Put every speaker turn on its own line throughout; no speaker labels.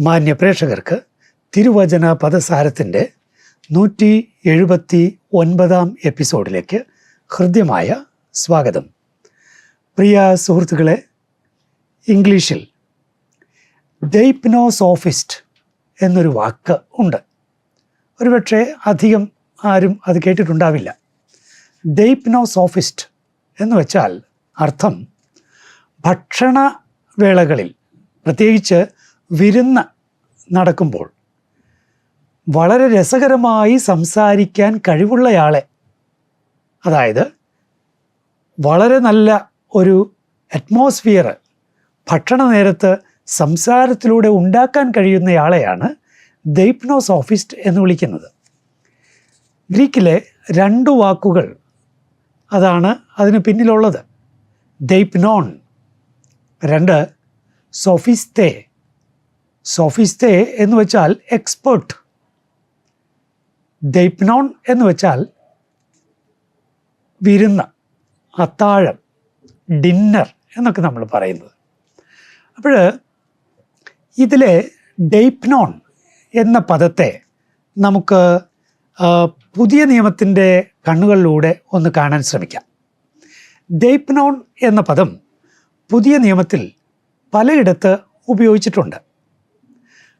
മാന്യ പ്രേക്ഷകർക്ക് തിരുവചന പദസാരത്തിന്റെ നൂറ്റി എഴുപത്തി ഒൻപതാം എപ്പിസോഡിലേക്ക് ഹൃദ്യമായ സ്വാഗതം. പ്രിയ സുഹൃത്തുക്കളെ ഇംഗ്ലീഷിൽ ഡെയ്പ്നോസോഫിസ്റ്റ് എന്നൊരു വാക്ക് ഉണ്ട്. ഒരുപക്ഷെ അധികം ആരും അത് കേട്ടിട്ടുണ്ടാവില്ല. ഡെയ്പ്നോസോഫിസ്റ്റ് എന്ന് വെച്ചാൽ അർത്ഥം ഭക്ഷണ വേളകളിൽ പ്രത്യേകിച്ച് വിരുന്ന് നടക്കുമ്പോൾ വളരെ രസകരമായി സംസാരിക്കാൻ കഴിവുള്ളയാളെ അതായത് വളരെ നല്ല ഒരു അറ്റ്മോസ്ഫിയർ ഭക്ഷണ നേരത്ത് സംസാരത്തിലൂടെ ഉണ്ടാക്കാൻ കഴിയുന്നയാളെയാണ് ദൈപ്നോസോഫിസ്റ്റ് എന്ന് വിളിക്കുന്നത്. ഗ്രീക്കിലെ രണ്ട് വാക്കുകൾ അതാണ് അതിന് പിന്നിലുള്ളത്. ദൈപ്നോൺ രണ്ട് സോഫിസ്തേ സോഫിസ്തേ എന്ന് വെച്ചാൽ എക്സ്പേർട്ട് ദൈപ്നോൺ എന്ന് വെച്ചാൽ വിരുന്ന് അത്താഴം ഡിന്നർ എന്നൊക്കെ നമ്മൾ പറയുന്നത്. അപ്പോൾ ഇതിലെ ഡെയ്പ്നോൺ എന്ന പദത്തെ നമുക്ക് പുതിയ നിയമത്തിന്റെ കണ്ണുകളിലൂടെ ഒന്ന് കാണാൻ ശ്രമിക്കാം. ഡെയ്പ്നോൺ എന്ന പദം പുതിയ നിയമത്തിൽ പലയിടത്ത് ഉപയോഗിച്ചിട്ടുണ്ട്.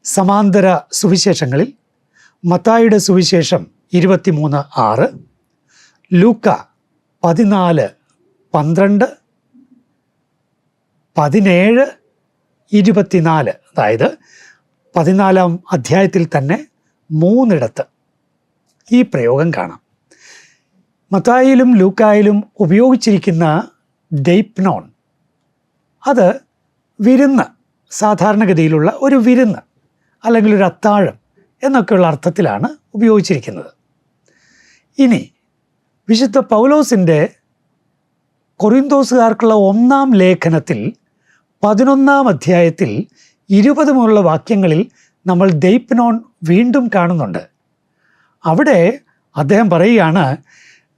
സമാന്തര സുവിശേഷങ്ങളിൽ മത്തായിയുടെ സുവിശേഷം ഇരുപത്തിമൂന്ന് ആറ് ലൂക്ക പതിനാല് പന്ത്രണ്ട് പതിനേഴ് ഇരുപത്തിനാല്. അതായത് പതിനാലാം അധ്യായത്തിൽ തന്നെ മൂന്നിടത്ത് ഈ പ്രയോഗം കാണാം. മത്തായിലും ലൂക്കായിലും ഉപയോഗിച്ചിരിക്കുന്ന ഡെയ്പ്നോൺ അത് വിരുന്ന് സാധാരണഗതിയിലുള്ള ഒരു വിരുന്ന്. അല്ലെങ്കിൽ ഒരു അത്താഴം എന്നൊക്കെയുള്ള അർത്ഥത്തിലാണ് ഉപയോഗിച്ചിരിക്കുന്നത്. ഇനി വിശുദ്ധ പൗലോസിന്റെ കൊറിന്തോസുകാർക്കുള്ള ഒന്നാം ലേഖനത്തിൽ പതിനൊന്നാം അധ്യായത്തിൽ ഇരുപത് മുതലുള്ള വാക്യങ്ങളിൽ നമ്മൾ ദൈപ്നോൺ വീണ്ടും കാണുന്നുണ്ട്. അവിടെ അദ്ദേഹം പറയുകയാണ്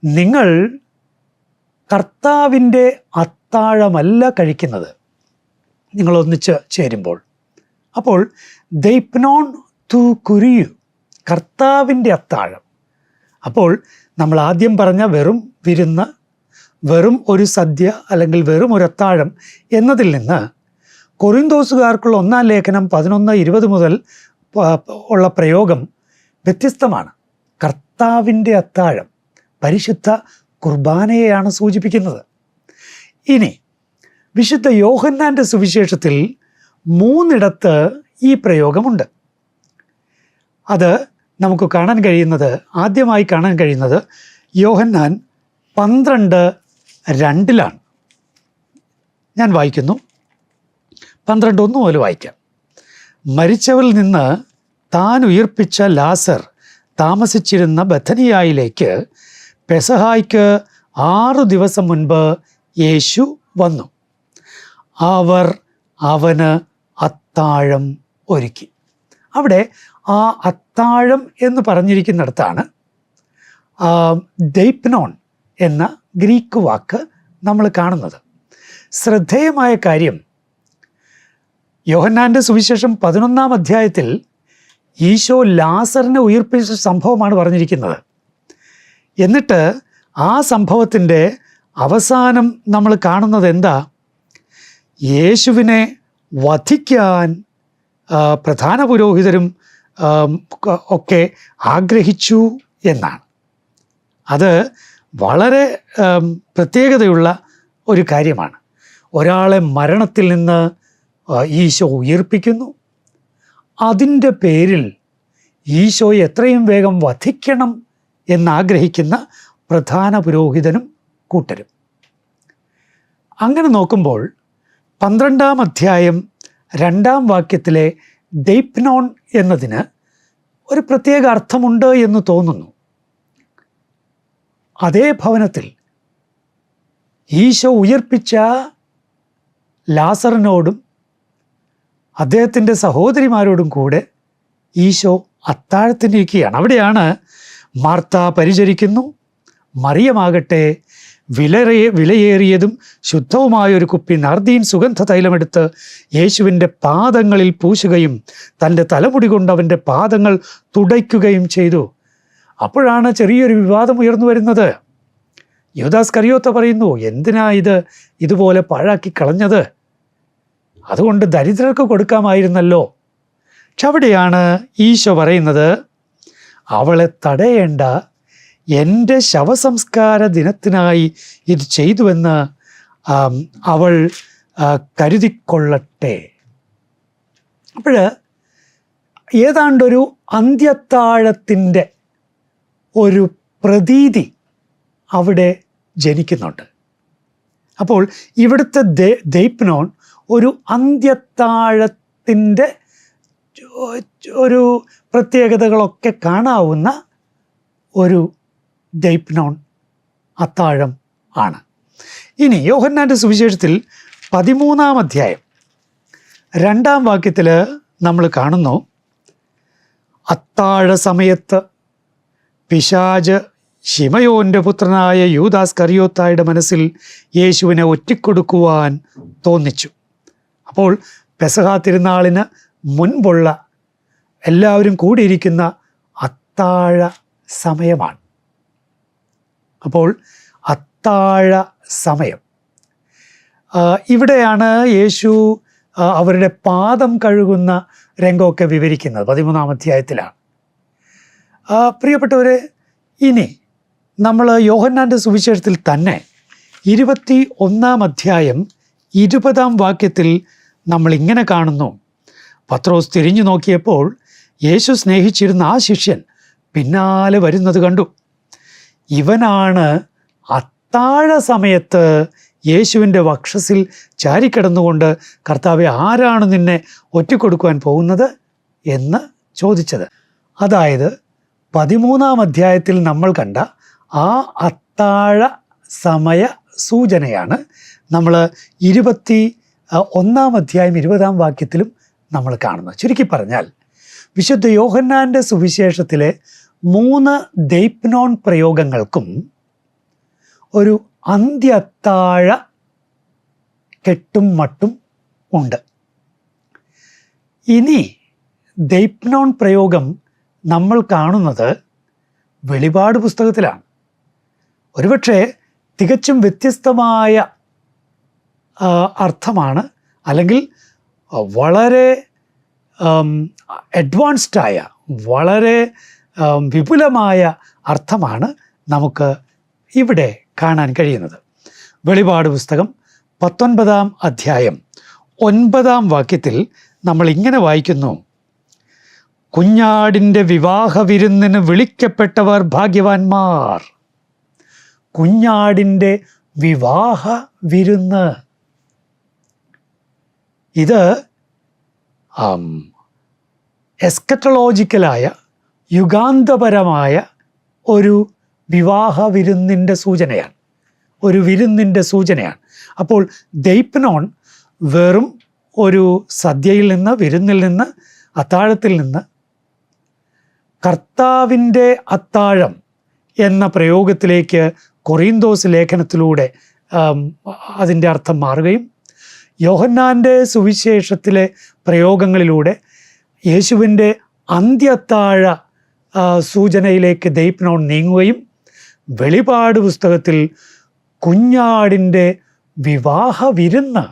നിങ്ങൾ കർത്താവിന്റെ അത്താഴമല്ല കഴിക്കുന്നത്. നിങ്ങളൊന്നിച്ച് ചേരുമ്പോൾ. അപ്പോൾ ദൈപ്നോൺ തു കുരിയു കർത്താവിന്റെ അത്താഴം. അപ്പോൾ നമ്മൾ ആദ്യം പറഞ്ഞ വെറും വിരുന്ന് വെറും ഒരു സദ്യ അല്ലെങ്കിൽ വെറും ഒരു അത്താഴം എന്നതിൽ നിന്ന് കൊറിന്തോസുകാർക്കുള്ള ഒന്നാം ലേഖനം പതിനൊന്ന് ഇരുപത് മുതൽ ഉള്ള പ്രയോഗം വ്യത്യസ്തമാണ്. കർത്താവിന്റെ അത്താഴം പരിശുദ്ധ കുർബാനയെയാണ് സൂചിപ്പിക്കുന്നത്. ഇനി വിശുദ്ധ യോഹന്നാന്റെ സുവിശേഷത്തിൽ മൂന്നിടത്ത് ഈ പ്രയോഗമുണ്ട്. അത് നമുക്ക് കാണാൻ കഴിയുന്നത് ആദ്യമായി കാണാൻ കഴിയുന്നത് യോഹന്നാൻ പന്ത്രണ്ട് രണ്ടിലാണ്. ഞാൻ വായിക്കുന്നു. പന്ത്രണ്ട് ഒന്ന് മുതൽ വായിക്കാം. മരിച്ചവരിൽ നിന്ന് താൻ ഉയർപ്പിച്ച ലാസർ താമസിച്ചിരുന്ന ബഥനിയായിലേക്ക് പെസഹായ്ക്ക് ആറു ദിവസം മുൻപ് യേശു വന്നു. അവർ അവന് അത്താഴം ഒരുക്കി. അവിടെ ആ അത്താഴം എന്ന് പറഞ്ഞിരിക്കുന്നിടത്താണ് ഡെയ്പ്നോൺ എന്ന ഗ്രീക്ക് വാക്ക് നമ്മൾ കാണുന്നത്. ശ്രദ്ധേയമായ കാര്യം യോഹന്നാന്റെ സുവിശേഷം പതിനൊന്നാം അധ്യായത്തിൽ ഈശോ ലാസറിനെ ഉയർപ്പിച്ച സംഭവമാണ് പറഞ്ഞിരിക്കുന്നത്. എന്നിട്ട് ആ സംഭവത്തിന്റെ അവസാനം നമ്മൾ കാണുന്നത് എന്താ? യേശുവിനെ വധിക്കാൻ പ്രധാന പുരോഹിതരും ഒക്കെ ആഗ്രഹിച്ചു എന്നാണ്. അത് വളരെ പ്രത്യേകതയുള്ള ഒരു കാര്യമാണ്. ഒരാളെ മരണത്തിൽ നിന്ന് ഈശോ ഉയർപ്പിക്കുന്നു. അതിന്റെ പേരിൽ ഈശോയെ എത്രയും വേഗം വധിക്കണം എന്നാഗ്രഹിക്കുന്ന പ്രധാന പുരോഹിതനും കൂട്ടരും. അങ്ങനെ നോക്കുമ്പോൾ പന്ത്രണ്ടാം അധ്യായം രണ്ടാം വാക്യത്തിലെ ഡെയ്പ്നോൺ എന്നതിന് ഒരു പ്രത്യേക അർത്ഥമുണ്ട് എന്ന് തോന്നുന്നു. അതേ ഭവനത്തിൽ ഈശോ ഉയർപ്പിച്ച ലാസറിനോടും അദ്ദേഹത്തിന്റെ സഹോദരിമാരോടും കൂടെ ഈശോ അത്താഴത്തിനിരിക്കുകയാണ്. അവിടെയാണ് മാർത്ത പരിചരിക്കുന്നു. മറിയമാകട്ടെ വിലറേ വിലയേറിയതും ശുദ്ധവുമായ ഒരു കുപ്പി നർദീൻ സുഗന്ധ തൈലമെടുത്ത് യേശുവിന്റെ പാദങ്ങളിൽ പൂശുകയും തന്റെ തലമുടി കൊണ്ട് അവന്റെ പാദങ്ങൾ തുടയ്ക്കുകയും ചെയ്തു. അപ്പോഴാണ് ചെറിയൊരു വിവാദം ഉയർന്നു വരുന്നത്. യുവദാസ് കറിയോത്ത പറയുന്നു എന്തിനാ ഇത് ഇതുപോലെ പാഴാക്കി കളഞ്ഞത്? അതുകൊണ്ട് ദരിദ്രർക്ക് കൊടുക്കാമായിരുന്നല്ലോ. പക്ഷെ അവിടെയാണ് ഈശോ പറയുന്നത് അവളെ തടയേണ്ട എന്റെ ശവസംസ്കാര ദിനത്തിനായി ഇത് ചെയ്തുവെന്ന് അവൾ കരുതിക്കൊള്ളട്ടെ. അപ്പോൾ ഏതാണ്ടൊരു അന്ത്യത്താഴത്തിന്റെ ഒരു പ്രതീതി അവിടെ ജനിക്കുന്നുണ്ട്. അപ്പോൾ ഇവിടുത്തെ ദൈപ്നോൺ ഒരു അന്ത്യത്താഴത്തിന്റെ ഒരു പ്രത്യേകതകളൊക്കെ കാണാവുന്ന ഒരു ദൈപ്നോൺ അത്താഴം ആണ്. ഇനി യോഹന്നാന്റെ സുവിശേഷത്തിൽ പതിമൂന്നാം അധ്യായം രണ്ടാം വാക്യത്തിൽ നമ്മൾ കാണുന്നു അത്താഴ സമയത്ത് പിശാജ് ഷിമയോന്റെ പുത്രനായ യൂദാസ് കറിയോത്തായുടെ മനസ്സിൽ യേശുവിനെ ഒറ്റിക്കൊടുക്കുവാൻ തോന്നിച്ചു. അപ്പോൾ പെസഹാ തിരുനാളിന് മുൻപുള്ള എല്ലാവരും കൂടിയിരിക്കുന്ന അത്താഴ സമയമാണ്. അപ്പോൾ അത്താഴ സമയം. ഇവിടെയാണ് യേശു അവരുടെ പാദം കഴുകുന്ന രംഗമൊക്കെ വിവരിക്കുന്നത് പതിമൂന്നാം അധ്യായത്തിലാണ്. പ്രിയപ്പെട്ടവരെ ഇനി നമ്മൾ യോഹന്നാന്റെ സുവിശേഷത്തിൽ തന്നെ ഇരുപത്തി ഒന്നാം അധ്യായം ഇരുപതാം വാക്യത്തിൽ നമ്മൾ ഇങ്ങനെ കാണുന്നു. പത്രോസ് തിരിഞ്ഞു നോക്കിയപ്പോൾ യേശു സ്നേഹിച്ചിരുന്ന ആ ശിഷ്യൻ പിന്നാലെ വരുന്നത് കണ്ടു. ഇവനാണ് അത്താഴ സമയത്ത് യേശുവിന്റെ വക്ഷസിൽ ചാരിക്കിടന്നുകൊണ്ട് കർത്താവെ ആരാണ് നിന്നെ ഒറ്റിക്കൊടുക്കുവാൻ പോകുന്നത്? എന്ന് ചോദിച്ചത്. അതായത് പതിമൂന്നാം അധ്യായത്തിൽ നമ്മൾ കണ്ട ആ അത്താഴ സമയ സൂചനയാണ് നമ്മൾ ഇരുപത്തി ഒന്നാം അധ്യായം ഇരുപതാം വാക്യത്തിലും നമ്മൾ കാണുന്നത്. ചുരുക്കി പറഞ്ഞാൽ വിശുദ്ധ യോഹന്നാന്റെ സുവിശേഷത്തിലെ മൂന്ന് ദൈപ്നോൺ പ്രയോഗങ്ങൾക്കും ഒരു അന്ത്യത്താഴ കെട്ടും മട്ടും ഉണ്ട്. ഇനി ദൈപ്നോൺ പ്രയോഗം നമ്മൾ കാണുന്നത് വെളിപാട് പുസ്തകത്തിലാണ്. ഒരുപക്ഷെ തികച്ചും വ്യത്യസ്തമായ അർത്ഥമാണ് അല്ലെങ്കിൽ വളരെ അഡ്വാൻസ്ഡായ വളരെ വിപുലമായ അർത്ഥമാണ് നമുക്ക് ഇവിടെ കാണാൻ കഴിയുന്നത്. വെളിപാട് പുസ്തകം പത്തൊൻപതാം അധ്യായം ഒൻപതാം വാക്യത്തിൽ നമ്മൾ ഇങ്ങനെ വായിക്കുന്നു. കുഞ്ഞാടിന്റെ വിവാഹ വിരുന്നിന് വിളിക്കപ്പെട്ടവർ ഭാഗ്യവാന്മാർ. കുഞ്ഞാടിന്റെ വിവാഹ വിരുന്ന്. ഇത് എസ്കറ്റളോജിക്കലായ യുഗാന്തപരമായ ഒരു വിവാഹ വിരുന്നിന്റെ സൂചനയാണ്. ഒരു വിരുന്നിന്റെ സൂചനയാണ്. അപ്പോൾ ദൈപ്നോൺ വെറും ഒരു സദ്യയിൽ നിന്ന് വിരുന്നിൽ നിന്ന് അത്താഴത്തിൽ നിന്ന് കർത്താവിന്റെ അത്താഴം എന്ന പ്രയോഗത്തിലേക്ക് കൊറീന്തോസ് ലേഖനത്തിലൂടെ അതിന്റെ അർത്ഥം മാറുകയും യോഹന്നാന്റെ സുവിശേഷത്തിലെ പ്രയോഗങ്ങളിലൂടെ യേശുവിന്റെ അന്ത്യത്താഴ സൂചനയിലേക്ക് ദൈപ്നോൺ നീങ്ങുകയും വെളിപാട് പുസ്തകത്തിൽ കുഞ്ഞാടിന്റെ വിവാഹ വിരുന്ന്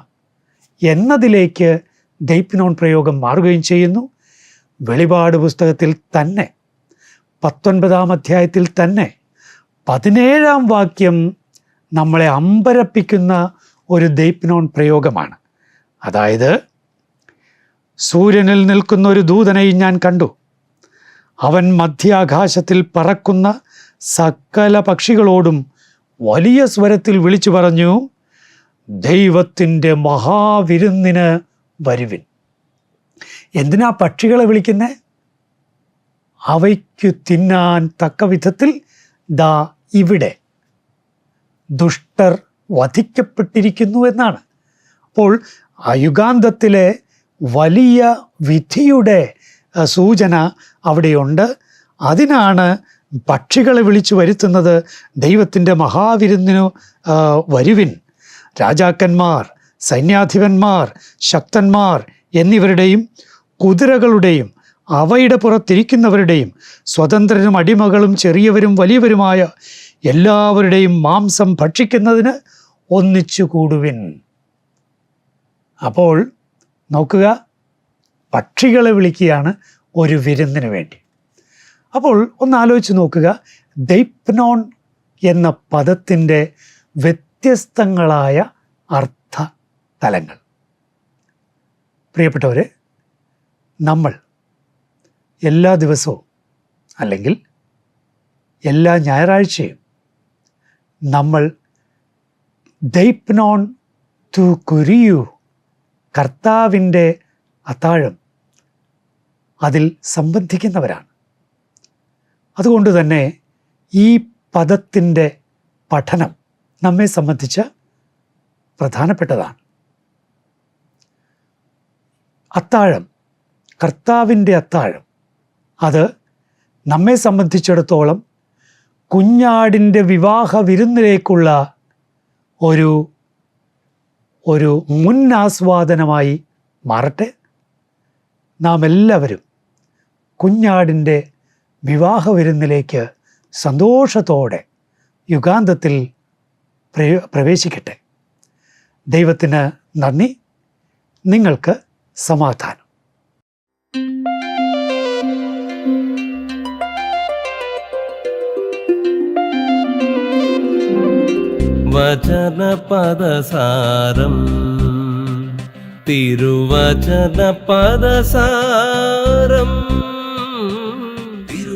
എന്നതിലേക്ക് ദൈപ്നോൺ പ്രയോഗം മാറുകയും ചെയ്യുന്നു. വെളിപാട് പുസ്തകത്തിൽ തന്നെ പത്തൊൻപതാം അധ്യായത്തിൽ തന്നെ പതിനേഴാം വാക്യം നമ്മളെ അമ്പരപ്പിക്കുന്ന ഒരു ദൈപ്നോൺ പ്രയോഗമാണ്. അതായത് സൂര്യനിൽ നിൽക്കുന്ന ഒരു ദൂതനെയും ഞാൻ കണ്ടു. അവൻ മധ്യാകാശത്തിൽ പറക്കുന്ന സകല പക്ഷികളോടും വലിയ സ്വരത്തിൽ വിളിച്ചു പറഞ്ഞു ദൈവത്തിന്റെ മഹാവിരുന്നിന് വരുവിൻ. എന്തിനാ പക്ഷികളെ വിളിക്കുന്നത് അവയ്ക്കു തിന്നാൻ തക്ക വിധത്തിൽ ദാ ഇവിടെ ദുഷ്ടർ വധിക്കപ്പെട്ടിരിക്കുന്നു എന്നാണ്. അപ്പോൾ അയുഗാന്തത്തിലെ വലിയ വിധിയുടെ സൂചന അവിടെയുണ്ട്. അതിനാണ് പക്ഷികളെ വിളിച്ചു വരുത്തുന്നത് ദൈവത്തിന്റെ മഹാവിരുന്നിനു വരുവിൻ. രാജാക്കന്മാർ സൈന്യാധിപന്മാർ ശക്തന്മാർ എന്നിവരുടെയും കുതിരകളുടെയും അവയുടെ പുറത്തിരിക്കുന്നവരുടെയും സ്വതന്ത്രരും അടിമകളും ചെറിയവരും വലിയവരുമായ എല്ലാവരുടെയും മാംസം ഭക്ഷിക്കുന്നതിന് ഒന്നിച്ചു കൂടുവിൻ. അപ്പോൾ നോക്കുക പക്ഷികളെ വിളിക്കുകയാണ് ഒരു വിരുന്നിന് വേണ്ടി. അപ്പോൾ ഒന്ന് ആലോചിച്ച് നോക്കുക. ദൈപ്നോൺ എന്ന പദത്തിന്റെ വ്യത്യസ്തങ്ങളായ അർത്ഥ തലങ്ങൾ പ്രിയപ്പെട്ടവർ നമ്മൾ എല്ലാ ദിവസവും അല്ലെങ്കിൽ എല്ലാ ഞായറാഴ്ചയും നമ്മൾ ദൈപ്നോൺ തു കുരിയു കർത്താവിന്റെ അത്താഴം അതിൽ സംബന്ധിക്കുന്നവരാണ്. അതുകൊണ്ട് തന്നെ ഈ പദത്തിന്റെ പഠനം നമ്മെ സംബന്ധിച്ച് പ്രധാനപ്പെട്ടതാണ്. അത്താഴം കർത്താവിന്റെ അത്താഴം അത് നമ്മെ സംബന്ധിച്ചിടത്തോളം കുഞ്ഞാടിന്റെ വിവാഹ വിരുന്നിലേക്കുള്ള ഒരു ഒരു മുൻ ആസ്വാദനമായി മാറട്ടെ. നാം എല്ലാവരും കുഞ്ഞാടിന്റെ വിവാഹ വിരുന്നിലേക്ക് സന്തോഷത്തോടെ യുഗാന്തത്തിൽ പ്രവേശിക്കട്ടെ. ദൈവത്തിന് നന്ദി. നിങ്ങൾക്ക് സമാധാനം.
വചന പദസാരം തിരുവചന തിരുവചനപദസാരം.